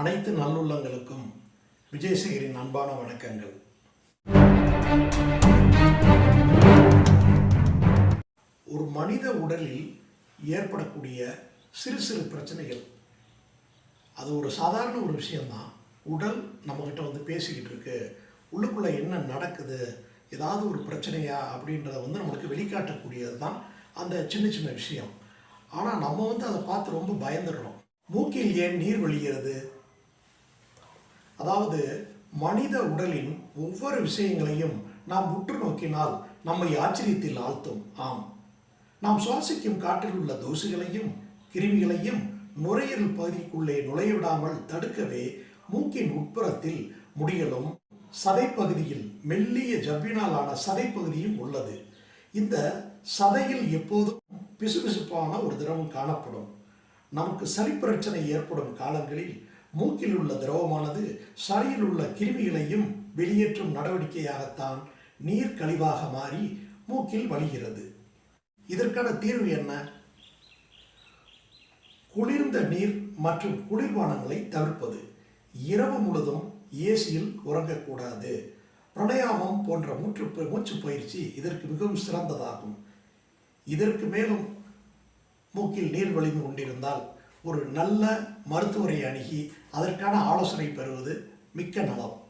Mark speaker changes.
Speaker 1: அனைத்து நல்லுள்ளங்களுக்கும் விஜயசேகரின் அன்பான வணக்கங்கள். ஒரு மனித உடலில் ஏற்படக்கூடிய சிறு சிறு பிரச்சனைகள் அது ஒரு சாதாரண ஒரு விஷயம்தான். உடல் நம்மக்கிட்ட வந்து பேசிக்கிட்டு இருக்கு. உள்ளுக்குள்ளே என்ன நடக்குது? ஏதாவது ஒரு பிரச்சனையா? அப்படின்றத வந்து நம்மளுக்கு வெளிக்காட்டக்கூடியது தான் அந்த சின்ன சின்ன விஷயம். ஆனால் நம்ம வந்து அதை பார்த்து ரொம்ப பயந்துடுறோம். மூக்கில் ஏன் நீர் வழிகிறது? அதாவது மனித உடலின் ஒவ்வொரு விஷயங்களையும் நாம் உற்று நோக்கினால் நம்மை ஆச்சரியத்தில் ஆழ்த்தும். ஆம். நாம் சுவாசிக்கும் காற்றில் உள்ள தூசுகளையும் கிருமிகளையும் நுரையீரல் பகுதிக்குள்ளே நுழைய விடாமல் தடுக்கவே மூக்கின் உட்புறத்தில் முடியலும் சதைப்பகுதியில் மெல்லிய ஜவ்வினாலான சதைப்பகுதியும் உள்ளது. இந்த சதையில் எப்போதும் பிசுபிசுப்பான ஒரு திரவம் காணப்படும். நமக்கு சளி பிரச்சனை ஏற்படும் காலங்களில் மூக்கில் உள்ள திரவமானது சளியில் உள்ள கிருமிகளையும் வெளியேற்றும் நடவடிக்கையாகத்தான் நீர் கழிவாக மாறி மூக்கில் வழிகிறது. இதற்கான தீர்வு என்ன? குளிர்ந்த நீர் மற்றும் குளிர்பானங்களை தவிர்ப்பது. இரவு முழுதும் ஏசியில் உறங்கக்கூடாது. பிரணயாமம் போன்ற மூச்சு மூச்சு பயிற்சி இதற்கு மிகவும் சிறந்ததாகும். இதற்கு மேலும் மூக்கில் நீர் வழிந்து கொண்டிருந்தால் ஒரு நல்ல மருத்துவரை அணுகி அதற்கான ஆலோசனை பெறுவது மிக்க நலம்.